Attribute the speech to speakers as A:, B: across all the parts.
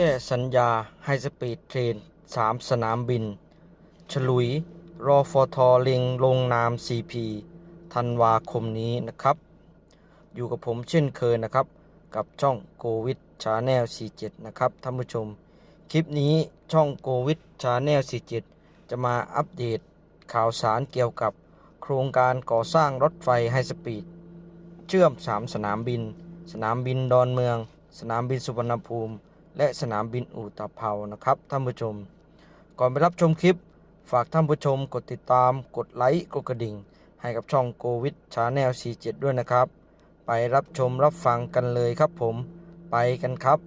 A: ก้สัญญาไฮสปีดเทรน 3 สนามบิน ฉลุย รอฟอทอเล็งลงนาม CP ธันวาคมนี้นะครับ อยู่กับผมเช่นเคยนะครับ กับช่องโควิดชาแนล47 นะครับท่านผู้ชม คลิปนี้ช่องโควิดชาแนล47 จะมาอัปเดตข่าวสารเกี่ยวกับโครงการก่อสร้างรถไฟไฮสปีด เชื่อม 3 สนามบิน สนามบินดอนเมือง สนามบินสุวรรณภูมิ และสนามบินอู่ตะเภานะครับท่านผู้ชม ก่อนไปรับชมคลิป ฝากท่านผู้ชมกดติดตามกดไลค์กดกระดิ่ง ให้กับช่องโควิดชาแนล 47 ด้วยนะครับ ไปรับชมรับฟังกันเลยครับผมไปกันครับ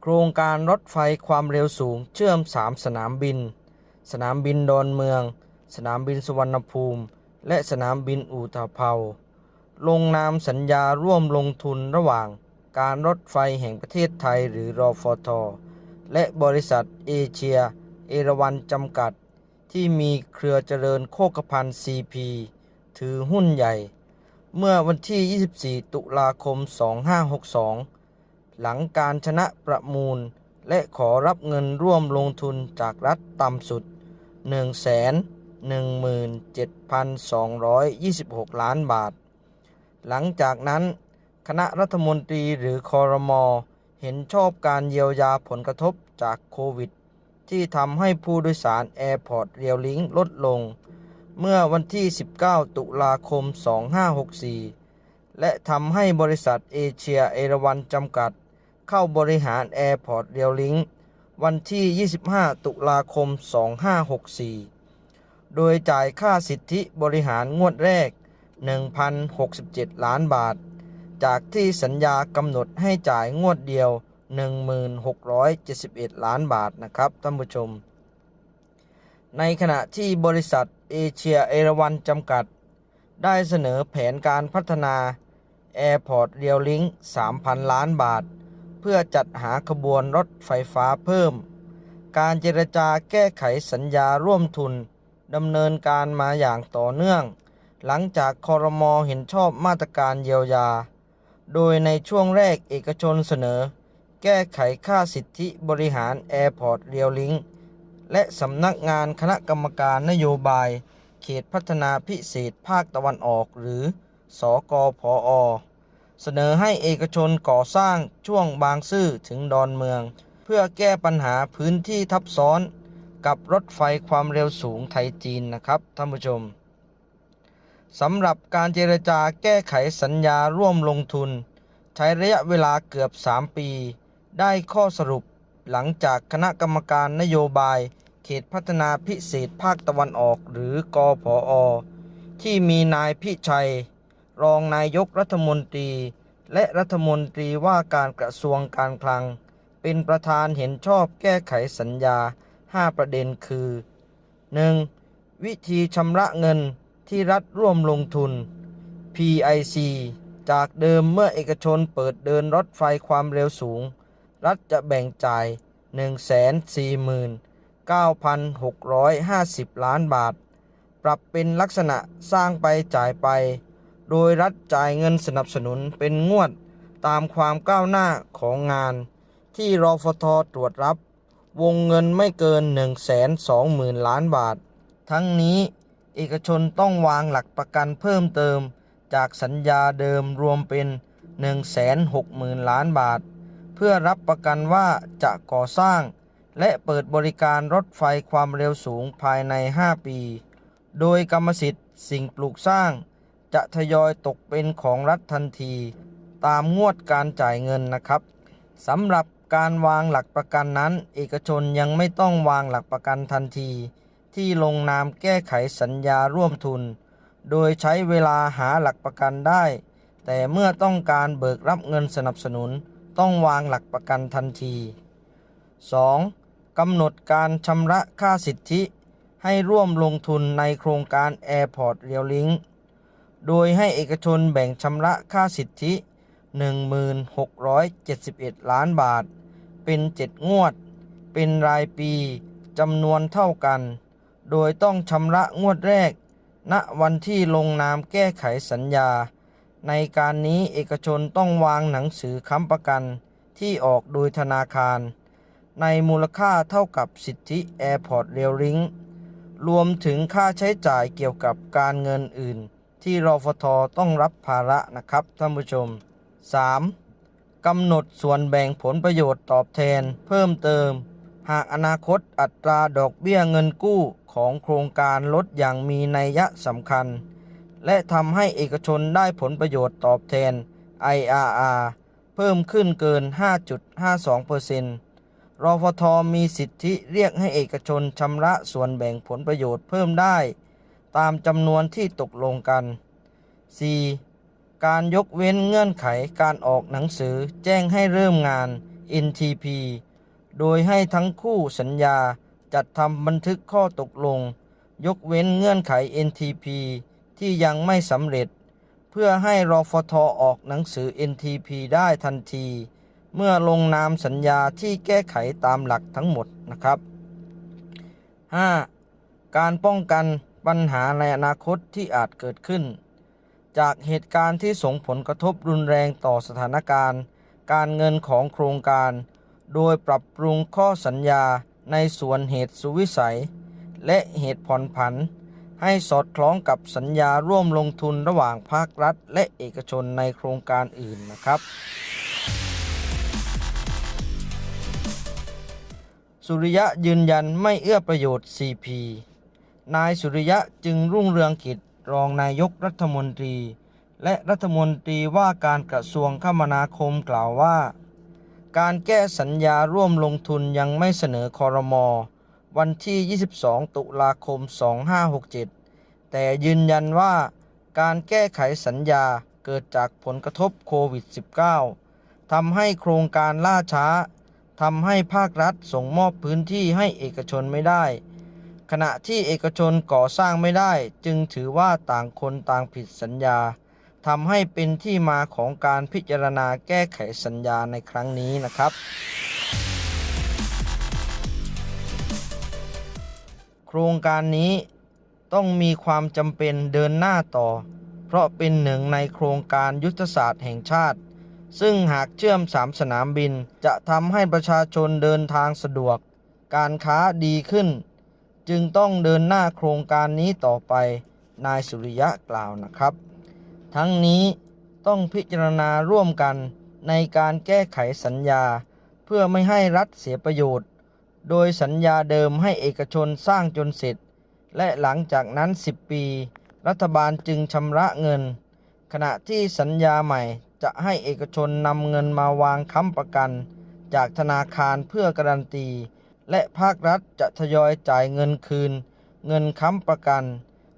A: โครงการรถไฟความเร็วสูงเชื่อม 3 สนามบิน สนามบินดอนเมือง สนามบินสุวรรณภูมิ และสนามบินอู่ตะเภา ลงนามสัญญาร่วมลงทุนระหว่างการรถไฟแห่งประเทศไทยหรือรอฟท และบริษัทเอเชีย เอราวันจำกัด ที่มีเครือเจริญโคกพันซีพีถือหุ้นใหญ่ เมื่อวันที่ 24 ตุลาคม 2562 หลังการชนะประมูล และขอรับเงินร่วมลงทุนจากรัฐต่ำสุด 17,226 ล้านบาท หลังจากนั้น คณะรัฐมนตรีหรือคอรมอเห็นชอบการเยียวยาผลกระทบจากโควิด ที่ทำให้ผู้โดยสาร Airport r a i l Link ลดลง เมื่อวันที่ 19 ตุลาคม 2564 และทำให้บริษัทเอเชียเอราวันจำกัด เข้าบริหาร Airport r a i l Link วันที่ 25 ตุลาคม 2564 โดยจ่ายค่าสิทธิบริหารงวดแรก 1,067 ล้านบาท จากที่สัญญากำหนดให้จ่ายงวดเดียว 1671 ล้านบาทนะครับท่านผู้ชม ในขณะที่บริษัทเอเชียเอราวันจำกัด ได้เสนอแผนการพัฒนา Airport r a i l Link 3,000 ล้านบาท เพื่อจัดหาขบวนรถไฟฟ้าเพิ่ม การเจรจาแก้ไขสัญญาร่วมทุน ดำเนินการมาอย่างต่อเนื่อง หลังจากคอรมอเห็นชอบมาตรการเยียวยา โดยในช่วงแรกเอกชนเสนอ แก้ไขค่าสิทธิบริหาร Airport r a i l Link และสำนักงานคณะกรรมการนโยบาย เขตพัฒนาพิเศษภาคตะวันออกหรือสกพออเสนอให้เอกชนก่อสร้างช่วงบางซื่อถึงดอนเมือง เพื่อแก้ปัญหาพื้นที่ทับซ้อน กับรถไฟความเร็วสูงไทยจีนนะครับท่านผู้ชมสำหรับการเจรจาแก้ไขสัญญาร่วมลงทุน ใช้ระยะเวลาเกือบ 3 ปี ได้ข้อสรุปหลังจากคณะกรรมการนโยบาย เขตพัฒนาพิเศษภาคตะวันออกหรือกอพออที่มีนายพิชัย รองนายกรัฐมนตรี และรัฐมนตรีว่าการกระทรวงการคลัง เป็นประธานเห็นชอบแก้ไขสัญญา 5 ประเด็นคือ 1. วิธีชำระเงินที่รัฐร่วมลงทุน PIC จากเดิมเมื่อเอกชนเปิดเดินรถไฟความเร็วสูง รัฐจะแบ่งจ่าย 149,650 ล้านบาท ปรับเป็นลักษณะสร้างไปจ่ายไป โดยรัฐจ่ายเงินสนับสนุนเป็นงวดตามความก้าวหน้าของงาน ที่รอฟทตรวจรับ วงเงินไม่เกิน 120,000 ล้านบาท ทั้งนี้เอกชนต้องวางหลักประกันเพิ่มเติม จากสัญญาเดิมรวมเป็น 160,000 ล้านบาท เพื่อรับประกันว่าจะก่อสร้าง และเปิดบริการรถไฟความเร็วสูงภายใน 5 ปี โดยกรรมสิทธิ์สิ่งปลูกสร้าง จะทยอยตกเป็นของรัฐทันที ตามงวดการจ่ายเงินนะครับสำหรับ การวางหลักประกันนั้น เอกชนยังไม่ต้องวางหลักประกันทันที ที่ลงนามแก้ไขสัญญาร่วมทุน โดยใช้เวลาหาหลักประกันได้ แต่เมื่อต้องการเบิกรับเงินสนับสนุน ต้องวางหลักประกันทันที 2. กำหนดการชำระค่าสิทธิ ให้ร่วมลงทุนในโครงการ Airport r a l Link โดยให้เอกชนแบ่งชำระค่าสิทธิ 1671 ล้านบาท เป็น7งวด เป็นรายปีจำนวนเท่ากัน โดยต้องชำระงวดแรก ณวันที่ลงนามแก้ไขสัญญา ในการนี้เอกชนต้องวางหนังสือค้ำประกันที่ออกโดยธนาคาร ในมูลค่าเท่ากับสิทธิ Airport Rail Link รวมถึงค่าใช้จ่ายเกี่ยวกับการเงินอื่น ที่รฟทต้องรับภาระนะครับท่านผู้ชม 3. กำหนดส่วนแบ่งผลประโยชน์ตอบแทนเพิ่มเติม หากอนาคตอัตราดอกเบี้ยเงินกู้ของโครงการลดอย่างมีนัยยะสำคัญ และทำให้เอกชนได้ผลประโยชน์ตอบแทน IRR เพิ่มขึ้นเกิน 5.52%รฟทมีสิทธิเรียกให้เอกชนชำระส่วนแบ่งผลประโยชน์เพิ่มได้ ตามจำนวนที่ตกลงกัน 4. การยกเว้นเงื่อนไขการออกหนังสือแจ้งให้เริ่มงาน NTP โดยให้ทั้งคู่สัญญาจัดทำบันทึกข้อตกลง ยกเว้นเงื่อนไข NTP ที่ยังไม่สำเร็จ เพื่อให้รอฟทออกหนังสือ NTP ได้ทันที เมื่อลงนามสัญญาที่แก้ไขตามหลักทั้งหมดนะครับ 5. การป้องกันปัญหาในอนาคตที่อาจเกิดขึ้น จากเหตุการณ์ที่ส่งผลกระทบรุนแรงต่อสถานการณ์ การเงินของโครงการ โดยปรับปรุงข้อสัญญาในส่วนเหตุสุวิสัย และเหตุผ่อนผัน ให้สอดคล้องกับสัญญาร่วมลงทุนระหว่างภาครัฐ และเอกชนในโครงการอื่นนะครับ สุริยะยืนยันไม่เอื้อประโยชน์ CP นายสุริยะจึงรุ่งเรืองกิจ รองนายกรัฐมนตรี และรัฐมนตรีว่าการกระทรวงคมนาคมกล่าวว่า การแก้สัญญาร่วมลงทุนยังไม่เสนอคอรมอวันที่ 22 ตุลาคม 2567 แต่ยืนยันว่าการแก้ไขสัญญาเกิดจากผลกระทบโควิด -19 ทำให้โครงการล่าช้าทำให้ภาครัฐส่งมอบพื้นที่ให้เอกชนไม่ได้ ขณะที่เอกชนก่อสร้างไม่ได้ จึงถือว่าต่างคนต่างผิดสัญญาทำให้เป็นที่มาของการพิจารณาแก้ไขสัญญาในครั้งนี้นะครับ โครงการนี้ต้องมีความจำเป็นเดินหน้าต่อ เพราะเป็นหนึ่งในโครงการยุทธศาสตร์แห่งชาติ ซึ่งหากเชื่อมสามสนามบิน จะทำให้ประชาชนเดินทางสะดวก การค้าดีขึ้น จึงต้องเดินหน้าโครงการนี้ต่อไปนายสุริยะกล่าวนะครับ ทั้งนี้ต้องพิจารณาร่วมกันในการแก้ไขสัญญา เพื่อไม่ให้รัฐเสียประโยชน์ โดยสัญญาเดิมให้เอกชนสร้างจนเสร็จ และหลังจากนั้น 10 ปี รัฐบาลจึงชำระเงิน ขณะที่สัญญาใหม่จะให้เอกชนนำเงินมาวางค้ำประกัน จากธนาคารเพื่อการันตี และภาครัฐจะทยอยจ่ายเงินคืน เงินค้ำประกัน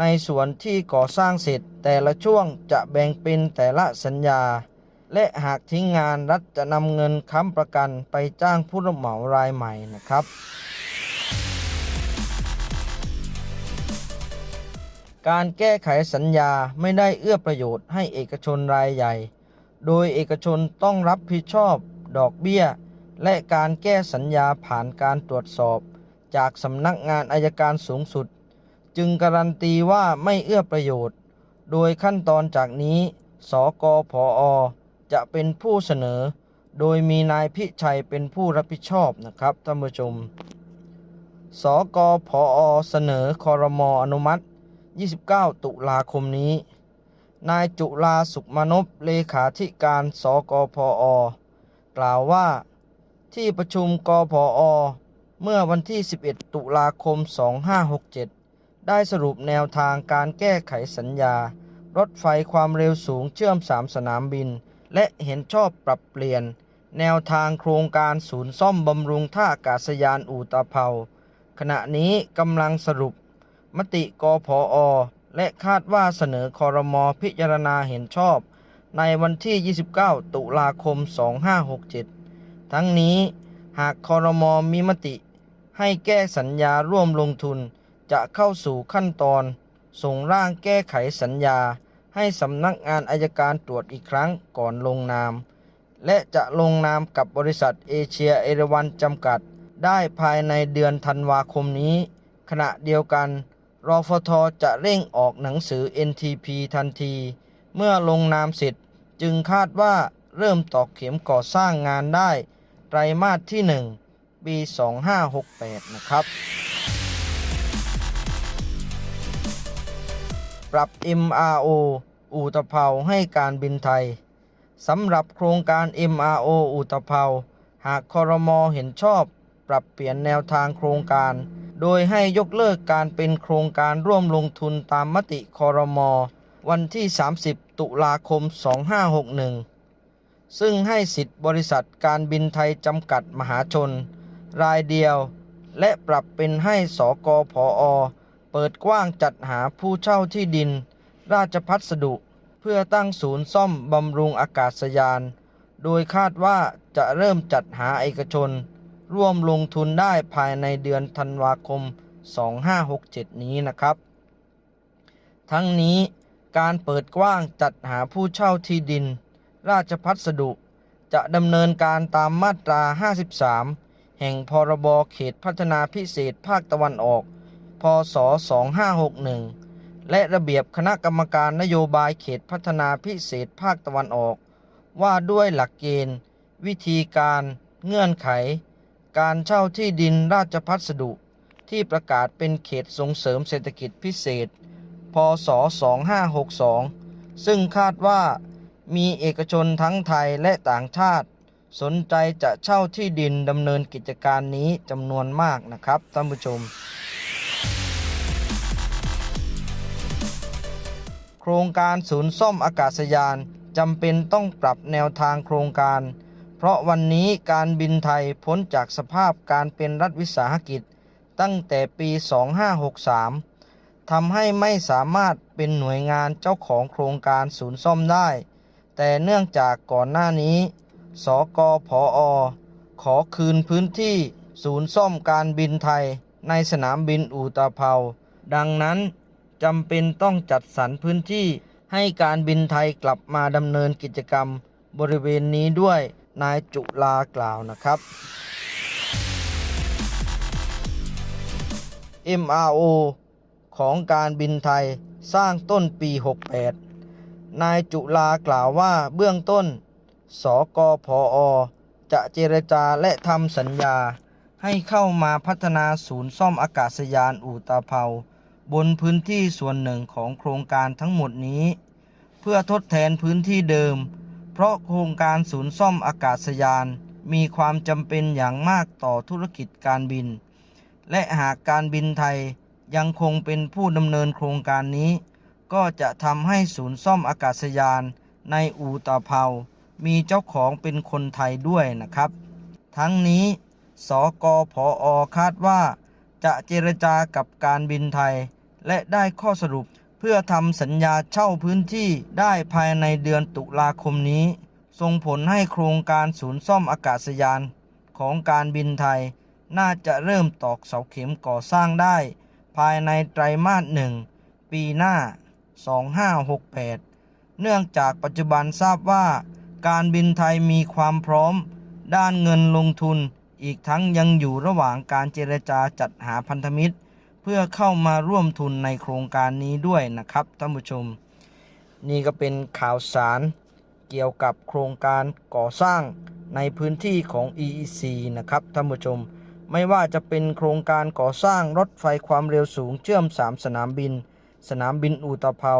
A: ในส่วนที่ก่อสร้างเสร็จแต่ละช่วงจะแบ่งเป็นแต่ละสัญญา และหากทิ้งงานรัฐจะนำเงินค้ำประกันไปจ้างผู้รับเหมารายใหม่นะครับ การแก้ไขสัญญาไม่ได้เอื้อประโยชน์ให้เอกชนรายใหญ่ โดยเอกชนต้องรับผิดชอบดอกเบี้ย และการแก้สัญญาผ่านการตรวจสอบ จากสำนักงานอายการสูงสุด จึงการันตีว่าไม่เอื้อประโยชน์ โดยขั้นตอนจากนี้ สกพอจะเป็นผู้เสนอ โดยมีนายพิชัยเป็นผู้รับผิดชอบนะครับท่านผู้ชม สกพอเสนอคอรมออนุมัติ 29 ตุลาคมนี้ นายจุลาสุขมนพเลขาธิการ สกพอกล่าวว่า ที่ประชุมกพอเมื่อวันที่ 11 ตุลาคม 2567 ได้สรุปแนวทางการแก้ไขสัญญา รถไฟความเร็วสูงเชื่อม 3 สนามบิน และเห็นชอบปรับเปลี่ยน แนวทางโครงการศูนย์ซ่อมบำรุงท่าอากาศยานอู่ตะเภา ขณะนี้กำลังสรุป มติกพอและคาดว่าเสนอคอรมอพิจารณาเห็นชอบ ในวันที่ 29 ตุลาคม 2567 ทั้งนี้หากคอรมอมีมติ ให้แก้สัญญาร่วมลงทุน จะเข้าสู่ขั้นตอน ส่งร่างแก้ไขสัญญา ให้สำนักงานอายการตรวจอีกครั้งก่อนลงนาม และจะลงนามกับบริษัทเอเชียเอราวันจำกัด ได้ภายในเดือนธันวาคมนี้ ขณะเดียวกันรฟทจะเร่งออกหนังสือ NTP ทันที เมื่อลงนามเสร็จจึงคาดว่าเริ่มตอกเข็มก่อสร้างงานได้ ไตรมาสที่ 1 ปี 2568 นะครับ ปรับ MRO อูตภาให้การบินไทยสำหรับโครงการ MRO อูตภาหากคอรมอเห็นชอบปรับเปลี่ยนแนวทางโครงการ โดยให้ยกเลิกการเป็นโครงการร่วมลงทุนตามมติคอรมอวันที่ 30 ตุลาคม 2561 ซึ่งให้สิทธิบริษัทการบินไทยจำกัดมหาชน รายเดียว และปรับเป็นให้สกพออเปิดกว้างจัดหาผู้เช่าที่ดิน ราชพัสดุ เพื่อตั้งศูนย์ซ่อมบำรุงอากาศยาน โดยคาดว่าจะเริ่มจัดหาเอกชน ร่วมลงทุนได้ภายในเดือนธันวาคม 2567 นี้นะครับ ทั้งนี้การเปิดกว้างจัดหาผู้เช่าที่ดิน ราชพัสดุ จะดำเนินการตามมาตรา 53 แห่งพรบเขตพัฒนาพิเศษภาคตะวันออก พศ 2561 และระเบียบคณะกรรมการนโยบายเขตพัฒนาพิเศษภาคตะวันออก ว่าด้วยหลักเกณฑ์ วิธีการ เงื่อนไข การเช่าที่ดินราชพัสดุ ที่ประกาศเป็นเขตส่งเสริมเศรษฐกิจพิเศษ พศ 2562 ซึ่งคาดว่า มีเอกชนทั้งไทยและต่างชาติ สนใจจะเช่าที่ดินดำเนินกิจการนี้จำนวนมากนะครับท่านผู้ชม โครงการศูนย์ซ่อมอากาศยานจำเป็นต้องปรับแนวทางโครงการ เพราะวันนี้การบินไทยพ้นจากสภาพการเป็นรัฐวิสาหกิจ ตั้งแต่ปี 2563ทำให้ไม่สามารถเป็นหน่วยงานเจ้าของโครงการศูนย์ซ่อมได้ แต่เนื่องจากก่อนหน้านี้ สกพออขอคืนพื้นที่ศูนย์ซ่อมการบินไทยในสนามบินอูตาเภา ดังนั้นจำเป็นต้องจัดสรรพื้นที่ให้การบินไทยกลับมาดำเนินกิจกรรมบริเวณนี้ด้วยนายจุลากล่าวนะครับ MRO ของการบินไทยสร้างต้นปี 68 นายจุลากล่าวว่าเบื้องต้น สกพออจะเจรจาและทำสัญญา ให้เข้ามาพัฒนาศูนย์ซ่อมอากาศยานอูตาเภา บนพื้นที่ส่วนหนึ่งของโครงการทั้งหมดนี้ เพื่อทดแทนพื้นที่เดิม เพราะโครงการศูนย์ซ่อมอากาศยาน มีความจำเป็นอย่างมากต่อธุรกิจการบิน และหากการบินไทยยังคงเป็นผู้ดำเนินโครงการนี้ ก็จะทำให้ศูนย์ซ่อมอากาศยานในอูตาเภา มีเจ้าของเป็นคนไทยด้วยนะครับ ทั้งนี้ สกพออคาดว่า จะเจรจากับการบินไทย และได้ข้อสรุปเพื่อทำสัญญาเช่าพื้นที่ได้ภายในเดือนตุลาคมนี้ ส่งผลให้โครงการศูนย์ซ่อมอากาศยานของการบินไทย น่าจะเริ่มตอกเสาเข็มก่อสร้างได้ ภายในไตรมาสหนึ่งปีหน้า 2568 เนื่องจากปัจจุบันทราบว่า การบินไทยมีความพร้อม ด้านเงินลงทุน อีกทั้งยังอยู่ระหว่างการเจรจาจัดหาพันธมิตร เพื่อเข้ามาร่วมทุนในโครงการนี้ด้วยนะครับท่านผู้ชม นี่ก็เป็นข่าวสารเกี่ยวกับโครงการก่อสร้างในพื้นที่ของ EEC นะครับท่านผู้ชม ไม่ว่าจะเป็นโครงการก่อสร้างรถไฟความเร็วสูงเชื่อม 3 สนามบิน สนามบินอูตะเภา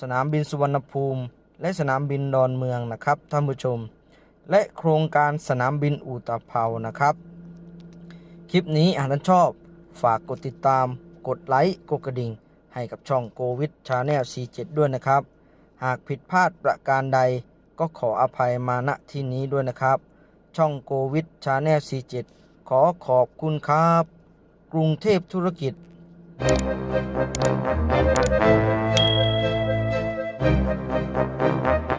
A: สนามบินสุวรรณภูมิ และสนามบินดอนเมืองนะครับท่านผู้ชม และโครงการสนามบินอูตะเภานะครับ คลิปนี้หากท่านชอบฝากกดติดตาม กดไลค์กดกระดิ่ง ให้กับช่องโกวิดชาแนล C7 ด้วยนะครับ หากผิดพลาดประการใดก็ขออภัยมาณที่นี้ด้วยนะครับ ช่องโกวิดชาแนล C7 ขอขอบคุณครับ กรุงเทพธุรกิจ Thank you.